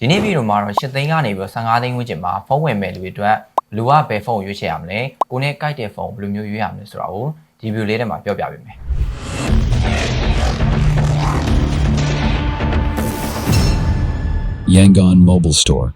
ဒီနေ့ဗီဒီယိုမှာတော့8သိန်းကနေပြီးတော့15သိန်းဝန်းကျင်မှာဖုန်းဝင်မဲ့လူတွေအတွက်လူကဘယ်ဖုန်းကိုရွေးချယ်ရမလဲကိုနဲ့ကိုက်တဲ့ဖုန်းဘယ်လိုမျိုးရွေးရမလဲဆိုတာကိုဒီဗီဒီယိုလေးထဲမှာပြောပြပေးမယ် Yangon Mobile Store.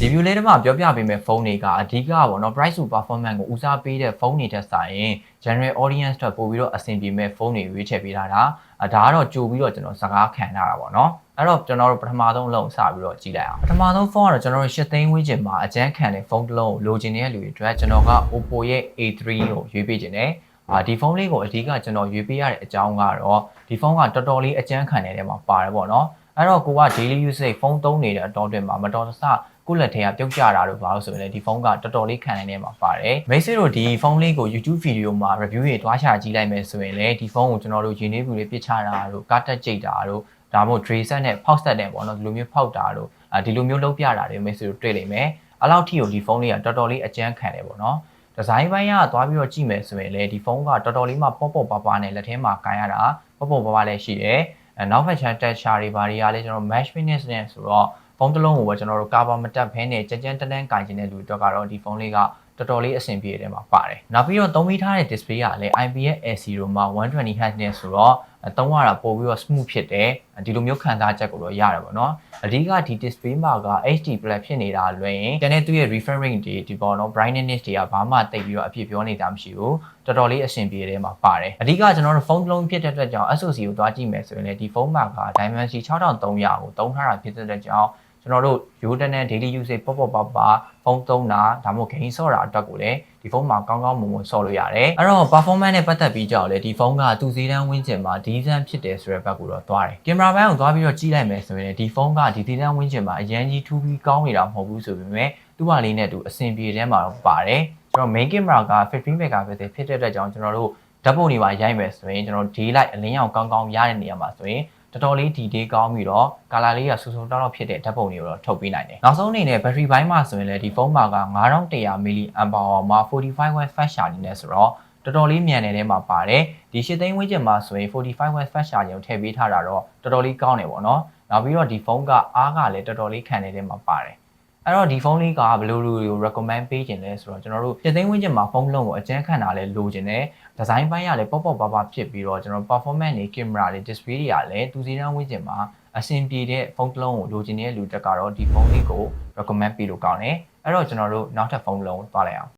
ဒီဗီဒီယိုလေးထဲမှာပြောပြပေးမယ့်ဖုန်းတွေကအဓိကပေါ့နော် price to performance ကိုဦးစားပေးတဲ့ဖုန်းတွေတက်ဆိုင်ရင် general audience အတွက်ပို့ပြီးတော့အဆင်ပြေမဲ့ဖုန်းတွေရွေးချယ်ပေးထားတာအဲဒါကတော့ကြိုပြီးတော့ကျွန်တော်စကားခံထားတာပေါ့နော်အဲ့တော့ကျွန်တော်တို့ပထမဆုံးလုံးစပြီးတော့ကြည့်လိုက်အောင်ပထမဆုံးဖုန်းကတော့ကျွန်တော်တို့8သိန်းဝန်းကျင်မှာအကျန်းခံတဲ့ဖုန်းတစ်လုံးကိုလိုချင်တဲ့လူတွေအတွက်ကျွန်တော်က Oppo ရဲ့ A3 ကိုရွေးပေးခြင်းတယ်အာဒီဖုန်းလေးကိုအဓိကကျွန်တော်ရွေးပေးရတဲ့အကြောင်းကတော့ဒီဖုန်းကတော်တော်လေးအကျန်းခံနေတဲ့မှာပါတယ်ပေါ့နော်အဲ့တော့ကိုက daily usage ဖုန်းသုံးနေတဲ့အတော်အတွင်းမှာမတော်တဆ ကိုယ့်လက်ထဲကပြုတ်ကျတာလို့ပါလို့ဆိုရင်လည်းဒီဖုန်းကတော်တော်လေးခံနိုင်နေမှာပါတယ်မိတ်ဆွေတို့ဒီဖုန်းလေးကို YouTube video မှာ review တွေတွားချကြည့်လိုက်မယ်ဆိုရင်လည်းဒီဖုန်းကိုကျွန်တော်တို့ရင်းနှီးမှုတွေပြစ်ချတာတို့ကားတက်ကြိတ်တာတို့ဒါမှမဟုတ် tray set နဲ့ဖောက်ဆက်တယ်ပေါ့နော်ဒီလိုမျိုးဖောက်တာတို့ဒီလိုမျိုးလုပ်ပြတာတွေမိတ်ဆွေတို့တွေ့လိမ့်မယ်အဲ့လောက်ထိကိုဒီဖုန်းလေးကတော်တော်လေးအကျန်းခံတယ်ပေါ့နော်ဒီဇိုင်းပိုင်းကသွားပြီးတော့ကြည့်မယ်ဆိုရင်လည်းဒီဖုန်းကတော်တော်လေးမှပေါ့ပေါ့ပါပါနဲ့လက်ထဲမှာကန်ရတာပေါ့ပေါ့ပါပါလည်းရှိတယ်အဲနောက်ဖက်ချန်တက်ချာတွေဘာတွေကလည်းကျွန်တော် mesh fitness နဲ့ဆိုတော့ဖု န်းတစ်လုံးကိုပဲကျွန်တော်တို့ကာဗာမတက်ဖဲနဲ့ကြမ်းကြမ်းတန်းတန်းကင်ကျင်တဲ့လူတွေအတွက်ကတော့ဒီဖုန်းလေးကတော်တော်လေးအဆင်ပြေတယ်မှာပါတယ်။နောက်ပြီးတော့သုံးမိထားတဲ့ display ကလည်း IPS LCD မှာ 120 Hz နဲ့ဆိုတော့သုံးရတာပို့ပြီးတော့ smooth ဖြစ်တယ်။ဒီလိုမျိုးခံစားချက်ကိုတော့ရတယ်ပေါ့နော်။အဓိကဒီ display မှာက HD plus ဖြစ်နေတာလွယ်ရင်တနေ့သူ့ရဲ့ refresh rate တွေဒီပေါ်တော့ brightness တွေကဘာမှတိတ်ပြီးတော့အပြည့်ပြောနေတာမရှိဘူး။တော်တော်လေးအဆင်ပြေတယ်မှာပါတယ်။အဓိကကျွန်တော်တို့ဖုန်းတစ်လုံးဖြစ်တဲ့အတွက်ကြောင့် SoC ကိုသွားကြည့်မယ်ဆိုရင်လည်းဒီဖုန်းမှာက Dimensity 6300ကိုသုံးထားတာဖြစ်တဲ့အတွက်ကြောင့် ကျွန်တော်တို့ Yodan နဲ့ daily usage ပေါ့ပေါ့ပါပါဖုန်းသုံးတာဒါမှမဟုတ် game ဆော့တာအတွက်ကိုလည်းဒီဖုန်းမှာကောင်းကောင်းမွန်မွန်ဆော့လို့ရတယ်အဲ့တော့ performance နဲ့ပတ်သက်ပြီးကြောက်လေဒီဖုန်းကသူစည်းတန်းဝင်းကျင်မှာဒီဇန်ဖြစ်တယ်ဆိုတဲ့ဘက်ကိုတော့သွားတယ်ကင်မရာဘန်းကိုသွားပြီးတော့ကြည့်လိုက်မယ်ဆိုရင်ဒီဖုန်းကဒီစည်းတန်းဝင်းကျင်မှာအရန်ကြီးထူးပြီးကောင်းနေတာမဟုတ်ဘူးဆိုပေမဲ့သူ့ဟာလေးနဲ့သူအဆင်ပြေတဲ့မှာတော့ပါတယ်ကျွန်တော် main camera က15 megapixel ဖြစ်တဲ့အတွက်ကြောင့်ကျွန်တော်တို့ဓာတ်ပုံတွေပါရိုက်မယ်ဆိုရင်ကျွန်တော် daylight အလင်းရောင်ကောင်းကောင်းရတဲ့နေရာမှာဆိုရင် တော်တော်လေးဒီဒေးကောင်းပြီးတော့ကာလာလေးကဆူဆူတောက်တောက်ဖြစ်တဲ့ဓာတ်ပုံတွေကိုတော့ထုတ်ပေးနိုင်တယ်။နောက်ဆုံးအနေနဲ့ battery ဘိုင်းမှာဆိုရင်လည်းဒီဖုန်းမှာက9100 mAh မှာ45 watt fast charge နဲ့ဆိုတော့တော်တော်လေးမြန်နေတဲ့မှာပါတယ်။ဒီ8သိန်းဝန်းကျင်မှာဆိုရင်45 watt fast charge ကိုထည့်ပေးထားတာတော့တော်တော်လေးကောင်းတယ်ပေါ့နော်။နောက်ပြီးတော့ဒီဖုန်းကအားကလည်းတော်တော်လေးခံနေတဲ့မှာပါတယ်။ အဲ့တော့ဒီဖုန်းလေးကဘယ်လိုလူတွေကို recommend ပေးခြင်းလဲဆိုတော့ကျွန်တော်တို့7သိန်းဝန်းကျင်မှာဖုန်းလုံးကိုအကျန်းခံတာလဲလိုချင်တယ်ဒီဇိုင်းပိုင်းကလည်းပေါ့ပေါ့ပါပါဖြစ်ပြီးတော့ကျွန်တော် performance တွေ camera တွေ display တွေကလည်းသူစီတန်းဝန်းကျင်မှာအဆင်ပြေတဲ့ဖုန်းတစ်လုံးကိုလိုချင်တဲ့လူတက်ကတော့ဒီဖုန်းလေးကို recommend ပေးလို့ကောင်းတယ်အဲ့တော့ကျွန်တော်တို့နောက်ထပ်ဖုန်းလုံးသွားလိုက်အောင်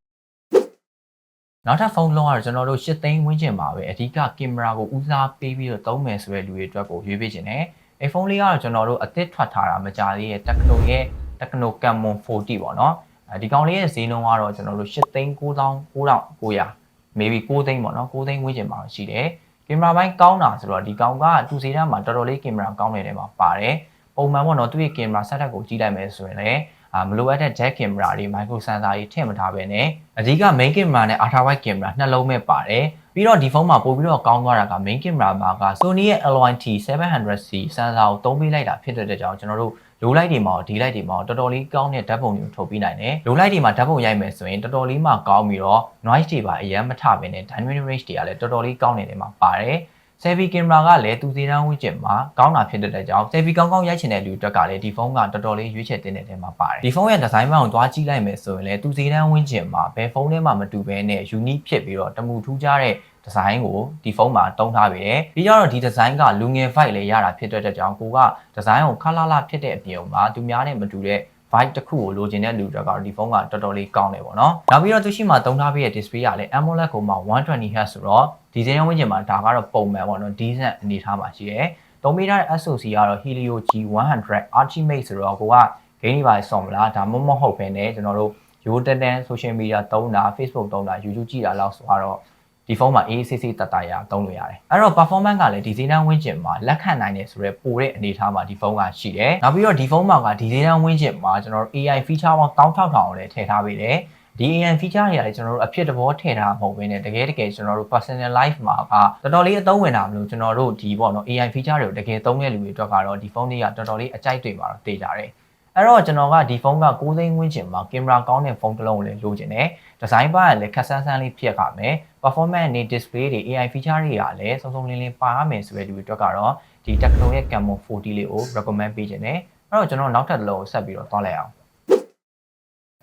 နောက်ထပ်ဖုန်းလုံးကတော့ကျွန်တော်တို့8သိန်းဝန်းကျင်မှာပဲအဓိကကင်မရာကိုဦးစားပေးပြီးတော့သုံးမယ်ဆိုတဲ့လူတွေအတွက်ကိုရွေးပေးခြင်းနဲ့အဲဖုန်းလေးကတော့ကျွန်တော်တို့အသစ်ထွက်ထားတာမကြသေးရဲ့ Tecno ရဲ့ Tecno Camon 40ပေါ့နော်အဲဒီကောင်လေးရဲ့ဈေးနှုန်းကတော့ကျွန်တော်တို့8သိန်း9900 maybe 6သိန်းပေါ့နော်6သိန်းဝန်းကျင်မှာရှိတယ်ကင်မရာပိုင်းကောင်းတာဆိုတော့ဒီကောင်ကသူစီတန်းမှာတော်တော်လေးကင်မရာကောင်းနေတယ်မှာပါတယ်ပုံမှန်ပေါ့နော်သူ့ရဲ့ကင်မရာ setup ကိုကြည့်လိုက်မယ်ဆိုရင်လည်းအာမလိုအပ်တဲ့ jack camera တွေ micro sensor တွေထည့်မထားဘဲနဲ့အဓိက main camera နဲ့ ultra wide camera နှလုံးပဲပါတယ် ပြီးတော့ဒီဖုန်းမှာပို့ပြီးတော့ကောင်းသွားတာက main camera မှာက Sony ရဲ့ LYT 700C sensor ကိုသုံးပေးလိုက်တာဖြစ်တဲ့ကြောင့်ကျွန်တော်တို့လိုလိုက်တွေမှာဒီလိုက်တွေမှာတော်တော်လေးကောင်းတဲ့ဓာတ်ပုံတွေကိုထုတ်ပေးနိုင်တယ်လိုလိုက်တွေမှာဓာတ်ပုံရိုက်မယ်ဆိုရင်တော်တော်လေးမှကောင်းပြီးတော့ noise တွေပါအရင်မထဘဲနဲ့ dynamic range တွေကလည်းတော်တော်လေးကောင်းနေတယ်မှာပါတယ် selfie camera ကလည်းသူစီတန်းဝန်းကျင်မှာကောင်းတာဖြစ်တဲ့ကြောင့် selfie ကောင်းကောင်းရိုက်ချင်တဲ့လူအတွက်ကလည်းဒီဖုန်းကတော်တော်လေးရွေးချယ်တင်တဲ့ထဲမှာပါတယ်ဒီဖုန်းရဲ့ design ဘောင်သွားကြည့်လိုက်မယ်ဆိုရင်လည်းသူစီတန်းဝန်းကျင်မှာဘယ်ဖုန်းထဲမှာမတူဘဲနဲ့ unique ဖြစ်ပြီးတော့တမူထူးခြားတဲ့ဒီဇိုင်းကိုဒီဖုန်းမှာတုံးထားပြီတယ်ပြီးတော့ဒီဒီဇိုင်းကလူငယ် vibe လည်းရတာဖြစ်တဲ့အတွက်ကြောင့်ကိုကဒီဇိုင်းကိုခလာလာဖြစ်တဲ့အပြင်မှာသူများနဲ့မတူတဲ့ vibe တစ်ခုကိုလိုချင်တဲ့လူတွေကတော့ဒီဖုန်းကတော်တော်လေးကောင်းတယ်ပေါ့နော်နောက်ပြီးတော့သူရှိမှတုံးထားပြီးတဲ့ display ကလည်း AMOLED ကိုမှ 120Hz ဆိုတော့ဒီဇိုင်းဝန်းကျင်မှာဒါကတော့ပုံမှန်ပေါ့နော် decent အနေထားမှာရှိတယ်သုံးမိထားတဲ့ SoC ကတော့ Helio G100 Ultimate ဆိုတော့ကိုက game တွေပါဆော်မလားဒါမှမဟုတ်ဘဲနဲ့ကျွန်တော်တို့ရိုးတန်တန် social media သုံးတာ Facebook သုံးတာ YouTube ကြည့်တာလောက်ဆိုတော့ ဒီဖုန်းမှာ AACC တတရာသုံးလို့ရတယ်အဲ့တော့ performance ကလည်းဒီဈေးတန်းဝန်းကျင်မှာလက်ခံနိုင်တယ်ဆိုတော့ပိုတဲ့အနေအထားမှာဒီဖုန်းကရှိတယ်နောက်ပြီးတော့ဒီဖုန်းမှာကဒီဈေးတန်းဝန်းကျင်မှာကျွန်တော်တို့ AI feature ပေါင်း16000ကိုလည်းထည့်ထားပေးတယ်ဒီ AI feature တွေကလည်းကျွန်တော်တို့အဖြစ်တဘောထည့်ထားမဟုတ်ဘဲနဲ့တကယ်တကယ်ကျွန်တော်တို့ personal life မှာကတော်တော်လေးအသုံးဝင်တာမလို့ကျွန်တော်တို့ဒီပေါ့နော် AI feature တွေကိုတကယ်သုံးတဲ့လူတွေအတွက်ကတော့ဒီဖုန်းလေးကတော်တော်လေးအကြိုက်တွေပါတော့တေးကြတယ် အဲ့တော့ကျွန်တော်ကဒီဖုန်းက6သိန်းဝန်းကျင်မှာကင်မရာကောင်းတဲ့ဖုန်းတစ်လုံးကိုလည်းလိုချင်တယ်ဒီဇိုင်းပိုင်းကလည်းခက်ဆန်းဆန်းလေးဖြစ်ခါမယ် performance နဲ့ display တွေ AI feature တွေကလည်းစုံစုံလင်းလင်းပါရမယ်ဆိုတဲ့လူတွေအတွက်ကတော့ဒီ Tecno ရဲ့ Camon 40လေးကို recommend ပေးခြင်းတယ်အဲ့အဲ့တော့ကျွန်တော်နောက်ထပ်တစ်လုံးကိုဆက်ပြီးတော့သွားလိုက်အောင်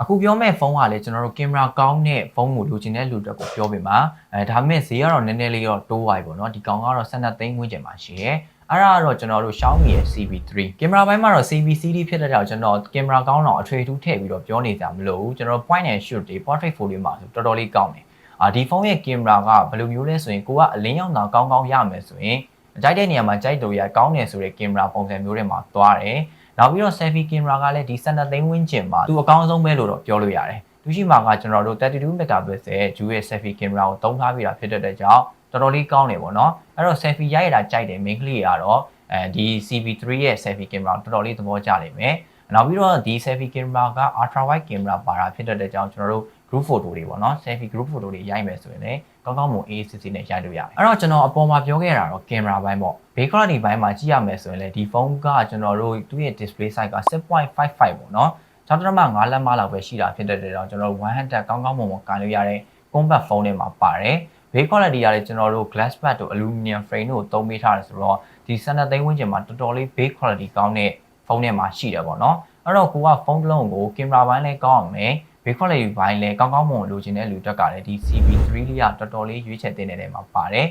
အခုပြောမဲ့ဖုန်းကလည်းကျွန်တော်တို့ကင်မရာကောင်းတဲ့ဖုန်းကိုလိုချင်တဲ့လူတွေကိုပြောပြမှာအဲဒါပေမဲ့ဈေးကတော့နည်းနည်းလေးတော့တိုးသွားပြီပေါ့နော်ဒီကောင်ကတော့12သိန်းဝန်းကျင်မှာရှိတယ် အဲ့ဒါကတော့ကျွန်တော်တို့ Xiaomi ရဲ့ CB3 ကင်မရာဘိုင်းမှာတော့ CBCD ဖြစ်တဲ့ကြောင့်ကျွန်တော်ကင်မရာကောင်းတော့အထွေထူးထည့်ပြီးတော့ပြောနေကြမလို့ဘူးကျွန်တော် point and shoot တွေ portrait photo မှာဆိုတော်တော်လေးကောင်းတယ်အာဒီဖုန်းရဲ့ကင်မရာကဘယ်လိုမျိုးလဲဆိုရင်ကိုကအလင်းရောင်တာကောင်းကောင်းရမယ်ဆိုရင်ကြိုက်တဲ့နေရာမှာကြိုက်လို့ရကောင်းတယ်ဆိုတဲ့ကင်မရာပုံစံမျိုးတွေမှာသွားတယ်နောက်ပြီးတော့ selfie camera ကလည်းဒီ12သိန်းဝန်းကျင်မှာသူအကောင်းဆုံးပဲလို့တော့ပြောလို့ရတယ်သူရှိမှာကကျွန်တော်တို့32 megapixel ရဲ့ Ju ရဲ့ selfie camera ကိုသုံးထားပြီးတာဖြစ်တဲ့ကြောင့် တော်တော်လေးကောင်းတယ်ပေါ့နော်အဲ့တော့ selfie ရိုက်ရတာကြိုက်တယ် main ကလေးကတော့အဲဒီ CB3 ရဲ့ selfie camera တော်တော်လေးသဘောကျလိမ့်မယ်နောက်ပြီးတော့ဒီ selfie camera က ultra wide camera ပါတာဖြစ်တဲ့ကြောင့်ကျွန်တော်တို့ group photo တွေပေါ့နော် selfie group photo တွေရိုက်မယ်ဆိုရင်လည်းကောင်းကောင်းမွန် AACC နဲ့ရိုက်လို့ရတယ်အဲ့တော့ကျွန်တော်အပေါ်မှာပြောခဲ့တာတော့ camera ဘိုင်းပေါ့ bay quality ဘိုင်းမှာကြည့်ရမယ်ဆိုရင်လည်းဒီဖုန်းကကျွန်တော်တို့သူ့ရဲ့ display size က6.55ပေါ့နော်6.5လက်မလောက်ပဲရှိတာဖြစ်တဲ့အတွက်ကျွန်တော်တို့100ကောင်းကောင်းမွန်မွန်ကန်လို့ရတဲ့ compact phone တွေမှာပါတယ် Bay quality ကလည်းကျွန်တော်တို့ glass mat တို့ aluminum frame တို့သုံးပေးထားတယ်ဆိုတော့ဒီ13သိန်းဝန်းကျင်မှာတော်တော်လေး Bay quality ကောင်းတဲ့ဖုန်းထဲမှာရှိတယ်ပေါ့နော်အဲ့တော့ကိုကဖုန်းတစ်လုံးကိုကင်မရာဘိုင်းလည်းကောင်းအောင်မယ် Bay quality ဘိုင်းလည်းကောင်းကောင်းမွန်လိုချင်တဲ့လူတက်ကလည်းဒီ CB3 လေးကတော်တော်လေးရွေးချယ်တင်နေတဲ့မှာပါတယ်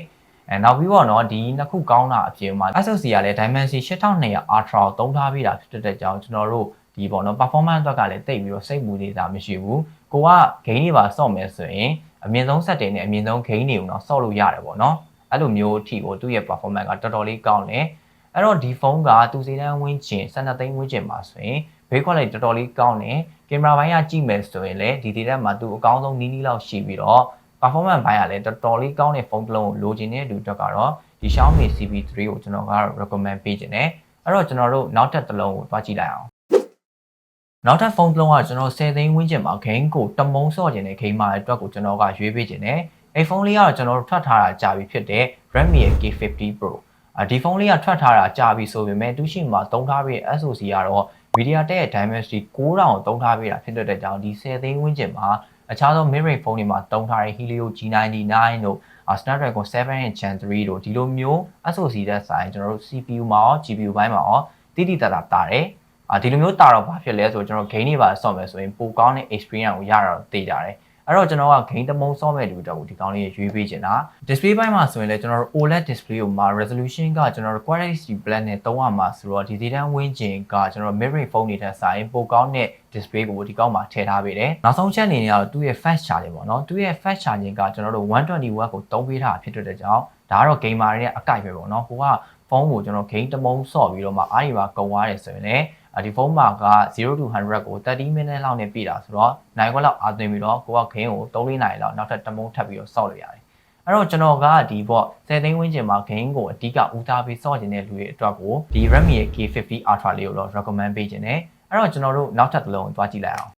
အဲနောက်ပြီးတော့နော်ဒီနှစ်ခုကောင်းတာအပြင်မှာ SoC ကလည်း Dimensity 8200 Ultra ကိုသုံးထားပေးတာဖြစ်တဲ့ကြောင့်ကျွန်တော်တို့ဒီပေါ့နော် performance အတွက်ကလည်းတိတ်ပြီးတော့စိတ်မူနေတာမရှိဘူးကိုကဂိမ်းတွေပါစော့မယ်ဆိုရင် အမြင့်ဆုံး set တွေနဲ့အမြင့်ဆုံး gain တွေကိုတော့စော့လို့ရတယ်ပေါ့နော်အဲ့လိုမျိုးအထိကိုသူ့ရဲ့ performance ကတော်တော်လေးကောင်းတယ်အဲ့တော့ဒီဖုန်းကသူစီတန်းဝင်းကျင်12သိန်းဝင်းကျင်ပါဆိုရင် base quality တော်တော်လေးကောင်းတယ်ကင်မရာဘိုင်းကကြည့်မယ်ဆိုရင်လည်းဒီဒေတာမှာသူအကောင်းဆုံးနီးနီးလောက်ရှိပြီးတော့ performance ဘိုင်းကလည်းတော်တော်လေးကောင်းတဲ့ဖုန်းတစ်လုံးကိုလိုချင်တဲ့လူတွေကတော့ဒီ Xiaomi CB3 ကိုကျွန်တော်ကတော့ recommend ပေးခြင်းတယ်အဲ့တော့ကျွန်တော်တို့နောက်ထပ်တစ်လုံးကိုတွားကြည့်လိုက်အောင် နောက်ထပ်ဖုန်းတစ်လုံးကကျွန်တော်10သိန်းဝန်းကျင်မှာ game ကိုတမုံဆော့ခြင်းနဲ့ game မှာအတွက်ကိုကျွန်တော်ကရွေးပေးခြင်းတယ်အဲ့ဖုန်းလေးကတော့ကျွန်တော်တို့ထွက်ထားတာကြာပြီဖြစ်တဲ့ Redmi K50 Pro ဒီဖုန်းလေးကထွက်ထားတာကြာပြီဆိုပေမဲ့သူရှိမှာသုံးထားပြီး SoC ကတော့ MediaTek ရဲ့ Dimensity 9000ကိုသုံးထားပေးတာဖြစ်တဲ့ကြောင့်ဒီ10သိန်းဝန်းကျင်မှာအခြားသော mid range ဖုန်းတွေမှာသုံးထားတဲ့ Helio G99 တို့ Snapdragon 7 Gen 3တို့ဒီလိုမျိုး SoC တဲ့ဆိုင်ကျွန်တော်တို့ CPU မှာရော GPU ဘိုင်းမှာရောတိတိတတ်တာတာတယ် အာဒီလိုမျိုးတာတော့ဘာဖြစ်လဲဆိုတော့ကျွန်တော် gain တွေပါဆော့မယ်ဆိုရင်ပိုကောင်းတဲ့ experience ကိုရတာတော့သိကြတယ်အဲ့တော့ကျွန်တော်က gain တမုံဆော့မဲ့လူတော့ဒီကောင်းလေးရွေးပေးချင်တာ display ဘိုင်းမှာဆိုရင်လည်းကျွန်တော်တို့ OLED display ကိုမှာ resolution ကကျွန်တော်တို့ quality plan နဲ့သုံးရမှာဆိုတော့ဒီဒီတန်းဝင်းကျင်ကကျွန်တော် mid range ဖုန်းတွေထက်ဆိုင်ပိုကောင်းတဲ့ display ကိုဒီကောင်းမှာထည့်ထားပေးတယ်နောက်ဆုံးချက်အနေနဲ့ကတော့သူ့ရဲ့ fast charging ပေါ့နော်သူ့ရဲ့ fast charging ကကျွန်တော်တို့120 watt ကိုသုံးပေးထားဖြစ်တဲ့ကြောင့်ဒါကတော့ gamer တွေရဲ့အကိုက်ပဲပေါ့နော်ဟိုကဖုန်းကိုကျွန်တော် gain တမုံဆော့ပြီးတော့မှအားရပါကုန်သွားတယ်ဆိုရင်လည်း ဒီဖုန်းမှာက0 to 100ကို30 minute လောက်နဲ့ပြည့်တာဆိုတော့နိုင်ခွက်လောက်အားသွင်းပြီးတော့ကိုကခင်းကို3-4နိုင်လောက်နောက်ထပ်တမုံထပ်ပြီးတော့ဆော့လို့ရတယ်အဲ့တော့ကျွန်တော်ကဒီပေါ့10သိန်းဝန်းကျင်မှာ game ကိုအဓိကဦးစားပေးစော့ခြင်းတဲ့လူတွေအတွက်ကိုဒီ Redmi ရဲ့ K50 Ultra လေးကိုတော့ recommend ပေးခြင်းနဲ့အဲ့တော့ကျွန်တော်တို့နောက်ထပ်တစ်လုံးကိုတွားကြည့်လိုက်အောင်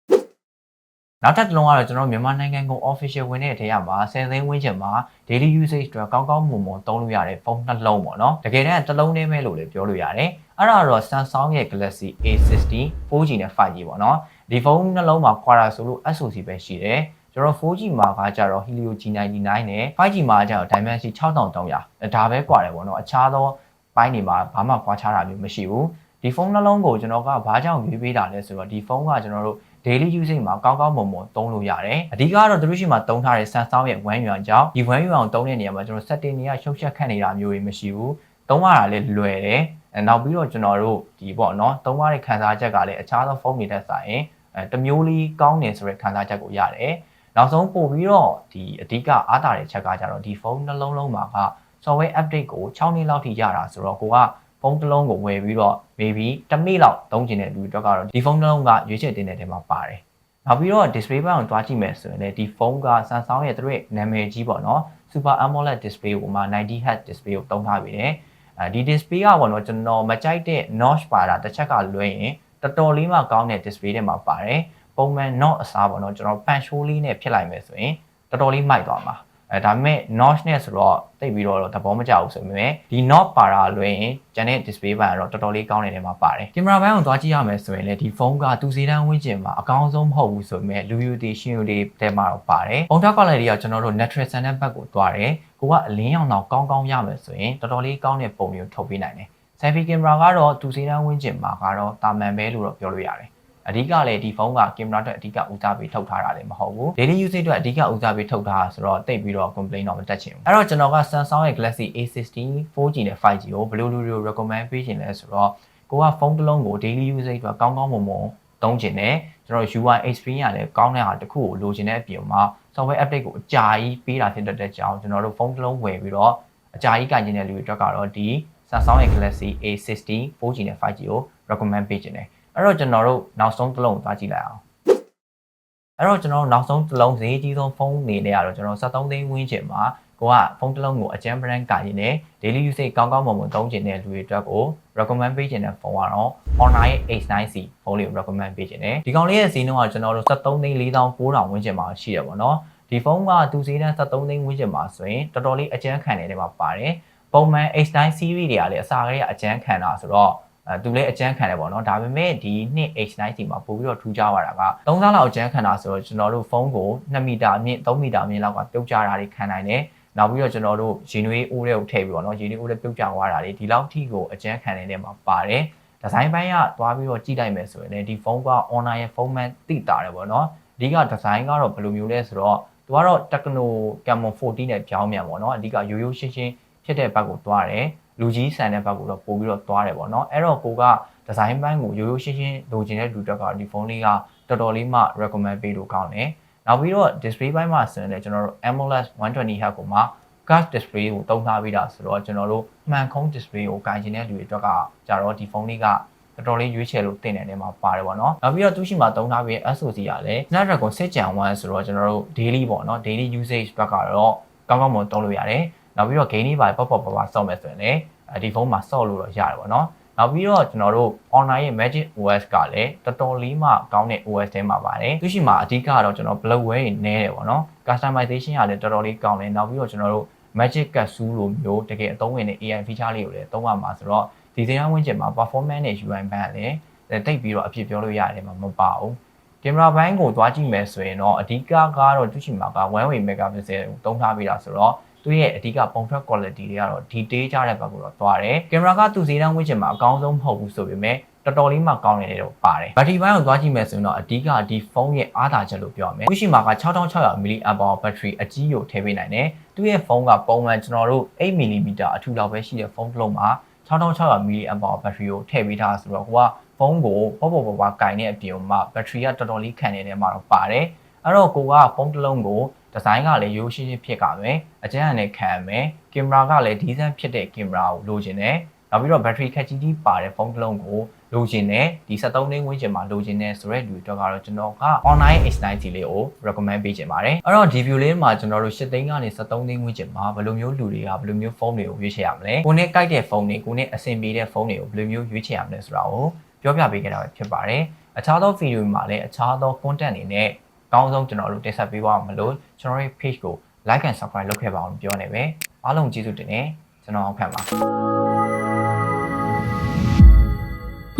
နောက်ထပ်တစ်လုံးကတော့ကျွန်တော်မြန်မာနိုင်ငံကုန် official ဝင်တဲ့အထက်ရမှာ10သိန်းဝန်းကျင်မှာ daily usage အတွက်ကောင်းကောင်းမွန်မွန်သုံးလို့ရတဲ့ဖုန်းနှလုံးပေါ့နော်တကယ်တမ်းတစ်လုံးနဲ့ပဲလို့လည်းပြောလို့ရတယ်အဲ့ဒါတော့ Samsung ရဲ့ Galaxy A60 4G နဲ့ 5G ပေါ့နော်ဒီဖုန်းနှလုံးမှာ Quad ဆိုလို့ SoC ပဲရှိတယ်ကျွန်တော် 4G မှာကကြတော့ Helio G99 နဲ့ 5G မှာကျတော့ Dimensity 6300ဒါပဲကွာတယ်ပေါ့နော်အခြားသောပိုင်းတွေမှာဘာမှကွာခြားတာမျိုးမရှိဘူးဒီဖုန်းနှလုံးကိုကျွန်တော်ကဘာကြောင့်ရွေးပေးတာလဲဆိုတော့ဒီဖုန်းကကျွန်တော်တို့ daily usage မှာကောင်းကောင်းမွန်မွန်သုံးလို့ရတယ်အဓိကတော့သူတို့ရှိမှသုံးထားတဲ့ Samsung ရဲ့ One UI ကြောင့်ဒီ One UI ကိုသုံးတဲ့နေရာမှာကျွန်တော် setting တွေကရှုပ်ရှက်ခတ်နေတာမျိုးတွေမရှိဘူးသုံးရတာလည်းလွယ်တယ်အဲနောက်ပြီးတော့ကျွန်တော်တို့ဒီပေါ့နော်သုံးရတဲ့ခံစားချက်ကလည်းအခြားသောဖုန်းတွေတက်ဆိုင်အဲတမျိုးလေးကောင်းတယ်ဆိုတဲ့ခံစားချက်ကိုရတယ်နောက်ဆုံးပို့ပြီးတော့ဒီအဓိကအားတာတဲ့ချက်ကကြတော့ဒီဖုန်းနှလုံးလုံးမှာက software update ကို6နှစ်လောက်ထိရတာဆိုတော့ကိုက ဖုန်းတစ်လုံးကိုဝယ်ပြီးတော့ maybe တစ်မိလောက်သုံးကျင်တဲ့လူတွေတော့ကတော့ဒီဖုန်းတစ်လုံးကရွေးချယ်တင်တဲ့ထဲမှာပါတယ်နောက်ပြီးတော့ display ဘက်ကိုတွားကြည့်မယ်ဆိုရင်လည်းဒီဖုန်းက Samsung ရဲ့သူတို့နာမည်ကြီးပေါ့နော် Super AMOLED display ကိုမှ 90Hz display ကိုသုံးထားပြီးတယ်အဲဒီ display ကပေါ့နော်ကျွန်တော်မကြိုက်တဲ့ notch ပါတာတစ်ချက်ကလွှဲရင်တော်တော်လေးမှကောင်းတဲ့ display တွေမှာပါတယ်ပုံမှန် not အစားပေါ့နော်ကျွန်တော် pan show လေးနဲ့ဖြစ်လိုက်မယ်ဆိုရင်တော်တော်လေးမိုက်သွားမှာ အဲဒါပေမဲ့ notch နဲ့ဆိုတော့တိတ်ပြီးတော့သဘောမကျဘူးဆိုပေမဲ့ဒီ not ပါတာလွှဲရင်ကျန်တဲ့ display ဘန်ကတော့တော်တော်လေးကောင်းနေတဲ့မှာပါတယ်ကင်မရာဘန်ကိုသွားကြည့်ရမယ်ဆိုရင်လည်းဒီဖုန်းကသူစီတန်းဝင်းကျင်မှာအကောင်းဆုံးမဟုတ်ဘူးဆိုပေမဲ့လူယူတီရှင်ယူတီတဲမှာတော့ပါတယ်ပုံထား quality ကကျွန်တော်တို့ natural sun ဘက်ကိုသွားတယ်ကိုကအလင်းရောင်တော့ကောင်းကောင်းရမယ်ဆိုရင်တော်တော်လေးကောင်းတဲ့ပုံမျိုးထုတ်ပေးနိုင်တယ် selfie camera ကတော့သူစီတန်းဝင်းကျင်မှာကတော့တာမန်ပဲလို့တော့ပြောလို့ရတယ် အဓိကလည်းဒီဖုန်းကကင်မရာအတွက်အဓိကဦးစားပေးထုတ်ထားတာလည်းမဟုတ်ဘူး daily usage အတွက်အဓိကဦးစားပေးထုတ်ထားတာဆိုတော့တိတ်ပြီးတော့ complain တော့မတက်ချင်ဘူးအဲ့တော့ကျွန်တော်က Samsung ရဲ့ Galaxy A60 4G နဲ့ 5G ကိုဘယ်လိုလိုလို recommend ပေးခြင်းလဲဆိုတော့ကိုကဖုန်းတစ်လုံးကို daily usage အတွက်ကောင်းကောင်းမွန်မွန်သုံးခြင်းနဲ့ကျွန်တော် UI experience ရတယ်ကောင်းတဲ့ဟာတစ်ခုကိုလိုချင်တဲ့အပြင်မှာ software update ကိုအကြာကြီးပေးတာဖြစ်တတ်တဲ့ကြောင်းကျွန်တော်တို့ဖုန်းတစ်လုံးဝယ်ပြီးတော့အကြာကြီးကင်ခြင်းတဲ့လူတွေအတွက်ကတော့ဒီ Samsung ရဲ့ Galaxy A60 4G နဲ့ 5G ကို recommend ပေးခြင်းတယ် အဲ့တော့ကျွန်တော်တို့နောက်ဆုံးတစ်လုံးကိုသွားကြည့်လိုက်အောင်အဲ့တော့ကျွန်တော်တို့နောက်ဆုံးတစ်လုံးဈေးကြီးဆုံးဖုန်းအနေနဲ့ကတော့ကျွန်တော်73သိန်းဝန်းကျင်မှာကိုကဖုန်းတစ်လုံးကိုအကျန်း brand ကရင်နဲ့ daily usage ကောင်းကောင်းမွန်မွန်သုံးကျင်တဲ့လူတွေအတွက်ကို recommend ပေးခြင်းတဲ့ဖုန်းကတော့ Honor ရဲ့ H9C ဖုန်းလေးကို recommend ပေးခြင်းတယ်ဒီကောင်လေးရဲ့ဈေးနှုန်းကကျွန်တော်တို့73သိန်း4900ဝန်းကျင်မှာရှိရပါတော့ဒီဖုန်းကသူဈေးတန်း73သိန်းဝန်းကျင်မှာဆိုရင်တော်တော်လေးအကျန်းခံနေတဲ့မှာပါတယ်ပုံမှန် H9 series တွေကလည်းအစားကလေးကအကျန်းခံတာဆိုတော့ အဲသူလည်းအကျန်းခံတယ်ပေါ့နော်ဒါပေမဲ့ဒီနှစ် H90 မှာပို့ပြီးတော့ထူးခြားသွားတာက3ဆလောက်အကျန်းခံတာဆိုတော့ကျွန်တော်တို့ဖုန်းကို2မီတာအမြင့်3မီတာအမြင့်လောက်ကပြုတ်ကျတာတွေခံနိုင်တယ်နောက်ပြီးတော့ကျွန်တော်တို့ရေနွေးအိုးတွေကိုထည့်ပြီးပေါ့နော်ရေနွေးအိုးတွေပြုတ်ကျသွားတာတွေဒီလောက်ထိကိုအကျန်းခံနေတဲ့မှာပါတယ်ဒီဇိုင်းပိုင်းကသွားပြီးတော့ကြည့်လိုက်မယ်ဆိုရင်လည်းဒီဖုန်းက online ရဲ့ဖုန်းမှန်တိတာတယ်ပေါ့နော်အဓိကဒီဇိုင်းကတော့ဘယ်လိုမျိုးလဲဆိုတော့သူကတော့ Techno Camon 40နဲ့ပြောင်းမြန်ပေါ့နော်အဓိကရိုးရိုးရှင်းရှင်းဖြစ်တဲ့ဘက်ကိုသွားတယ် လူကြီးဆန်တဲ့ဘက်ကိုတော့ပို့ပြီးတော့သွားတယ်ပေါ့နော်အဲ့တော့ကိုကဒီဇိုင်းပိုင်းကိုရိုးရိုးရှင်းရှင်းလိုချင်တဲ့လူတွေကဒီဖုန်းလေးကတော်တော်လေးမှ recommend ပေးလို့ကောင်းတယ်နောက်ပြီးတော့ display ဘိုင်းမှာဆိုရင်လည်းကျွန်တော်တို့ AMOLED 120 Hz ကိုမှ gas display ကိုတုံးထားပြီးတာဆိုတော့ကျွန်တော်တို့မှန်ခုံး display ကိုကိုင်ချင်တဲ့လူတွေအတွက်ကကြတော့ဒီဖုန်းလေးကတော်တော်လေးရွေးချယ်လို့တင်တယ်ထဲမှာပါတယ်ပေါ့နော်နောက်ပြီးတော့သူရှိမှာတုံးထားပြီး SoC ကလည်း Snapdragon 6Gen 1ဆိုတော့ကျွန်တော်တို့ daily ပေါ့နော် daily usage ဘက်ကတော့ကောင်းကောင်းမွန်တုံးလို့ရတယ် နောက်ပြီးတော့ game လေးပါပေါ့ပေါ့ပါပါဆော့မယ်ဆိုရင်လည်းဒီဖုန်းမှာဆော့လို့တော့ရတယ်ပေါ့နော်။နောက်ပြီးတော့ကျွန်တော်တို့ online ရဲ့ Magic OS ကလည်းတော်တော်လေးမှကောင်းတဲ့ OS ထဲမှာပါတယ်သူရှိမှာအဓိကတော့ကျွန်တော် bloatware တွေနည်းတယ်ပေါ့နော် customization ကလည်းတော်တော်လေးကောင်းတယ်နောက်ပြီးတော့ကျွန်တော်တို့ magic capsule လိုမျိုးတကယ်အသုံးဝင်တဲ့ AI feature လေးကိုလည်းသုံးရမှာဆိုတော့ဒီဇိုင်းဝန်းကျင်မှာ performance နဲ့ UI ဘန်းကလည်းတိတ်ပြီးတော့အဖြစ်ပြောလို့ရတယ်မှာမပါဘူးကင်မရာဘိုင်းကိုသွားကြည့်မယ်ဆိုရင်တော့အဓိကကတော့သူရှိမှာက1.8 megapixel ကိုသုံးထားပြီးတာဆိုတော့ သူရဲ့အဓိကပုံထွက် quality တွေကတော့ detail ကြတဲ့ဘက်ကိုတော့သွားတယ်ကင်မရာကသူဈေးတန်းဝန်းကျင်မှာအကောင်းဆုံးမဟုတ်ဘူးဆိုပေမဲ့တော်တော်လေးမှကောင်းနေတယ်တော့ပါတယ်ဘက်ထရီပိုင်းကိုသွားကြည့်မယ်ဆိုရင်တော့အဓိကဒီဖုန်းရဲ့အားသာချက်လို့ပြောရမယ်။ဝရှိမှာက6600 mAh ဘက်ထရီအကြီးကိုထည့်ပေးနိုင်တယ်။သူ့ရဲ့ဖုန်းကပုံမှန်ကျွန်တော်တို့8 mm အထူလောက်ပဲရှိတဲ့ဖုန်းတစ်လုံးမှာ6600 mAh ဘက်ထရီကိုထည့်ပေးထားဆိုတော့ကိုကဖုန်းကိုပေါ့ပေါ့ပေါ့ပေါ့ကင်တဲ့အပြင်မှာဘက်ထရီကတော်တော်လေးခံနေတဲ့မှာတော့ပါတယ်။အဲ့တော့ကိုကဖုန်းတစ်လုံးကို ဒီဇိုင်းကလည်းရိုးရှင်းရှင်းဖြစ်ကမယ်အကျန်းအနေခံမယ်ကင်မရာကလည်းဒီဇိုင်းဖြစ်တဲ့ကင်မရာကိုလိုချင်တယ်နောက်ပြီးတော့ battery ခက်ကြီးကြီးပါတဲ့ဖုန်းတစ်လုံးကိုလိုချင်တယ်ဒီ73သိန်းဝန်းကျင်မှာလိုချင်တယ်ဆိုတဲ့လူတွေတော့ကတော့ကျွန်တော်က online H90 လေးကို recommend ပေးချင်ပါတယ်အဲ့တော့ဒီ view လေးမှာကျွန်တော်တို့8သိန်းကနေ73သိန်းဝန်းကျင်မှာဘယ်လိုမျိုးလူတွေကဘယ်လိုမျိုးဖုန်းတွေကိုရွေးချယ်ရမလဲကိုနဲ့ကြိုက်တဲ့ဖုန်းတွေကိုနဲ့အဆင်ပြေတဲ့ဖုန်းတွေကိုဘယ်လိုမျိုးရွေးချယ်ရမလဲဆိုတာကိုပြောပြပေးခဲ့တာပဲဖြစ်ပါတယ်အခြားသော video တွေမှာလည်းအခြားသော content တွေနဲ့အ ကောင်းဆုံးကျွန်တော်တို့တင်ဆက်ပေးပါမလို့ကျွန်တော်ရဲ့ page ကို like and subscribe လုပ်ခဲ့ပါအောင်ပြောနေပဲအားလုံးကျေးဇူးတင်နေကျွန်တော်အောင်ဖန်ပါ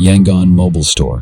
Yangon Mobile Store.